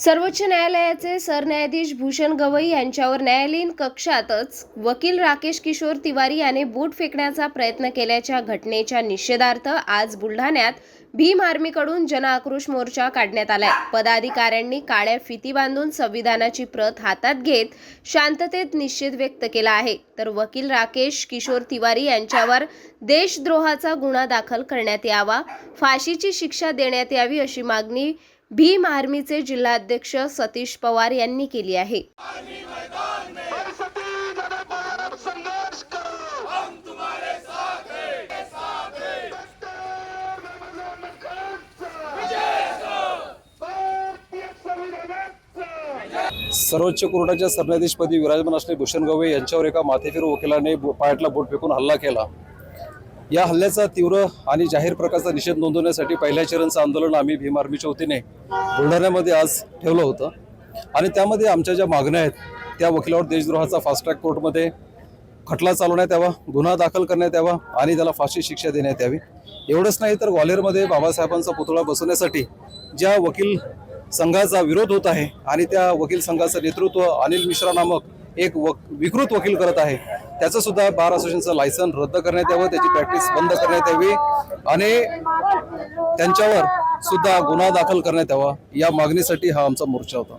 सर्वोच्च न्यायालयाचे सरन्यायाधीश भूषण गवई यांच्यावर न्यायालयीन कक्षातच वकील राकेश किशोर तिवारी याने बूट फेकण्याचा प्रयत्न केल्याच्या घटनेच्या निषेधार्थ आज बुलढाण्यात भीम आर्मीकडून जनआक्रोश मोर्चा काढण्यात आलाय. पदाधिकाऱ्यांनी काळ्या फिती बांधून संविधानाची प्रत हातात घेत शांततेत निषेध व्यक्त केला आहे. तर वकील राकेश किशोर तिवारी यांच्यावर देशद्रोहाचा गुन्हा दाखल करण्यात यावा फाशीची शिक्षा देण्यात यावी अशी मागणी भीम आर्मीचे जिल्हाध्यक्ष सतीश पवार यांनी केली आहे. सर्वोच्च कोर्टाच्या सरन्यायाधीशपदी विराजमान असलेले भूषण गवई यांच्यावर एका माथेफिर वकिलाने बो- पायातला बोट फेकून हल्ला केला. या हल्ल्याचा तीव्र आणि जाहीर प्रकारचा निषेध नोंदवण्यासाठी पहिल्या चरणचं आंदोलन आम्ही भीम आर्मीच्या वतीने बुलढाण्यामध्ये आज ठेवलं होतं. आणि त्यामध्ये आमच्या ज्या मागण्या आहेत त्या वकिलावर देशद्रोहाचा फास्ट ट्रॅक कोर्टमध्ये खटला चालवण्यात यावा गुन्हा दाखल करण्यात यावा आणि त्याला फाशी शिक्षा देण्यात यावी. एवढंच नाही तर ग्वाल्हेरमध्ये बाबासाहेबांचा पुतळा बसवण्यासाठी ज्या वकील संघाचा विरोध होत आहे आणि त्या वकील संघाचं नेतृत्व अनिल मिश्रा नामक एक वक विकृत वकील करत आहे त्याचं सुद्धा बार असोसिएशनचं लायसन रद्द करण्यात यावं त्याची प्रॅक्टिस बंद करण्यात यावी आणि त्यांच्यावर सुद्धा गुन्हा दाखल करण्यात यावा या मागणीसाठी हा आमचा मोर्चा होता.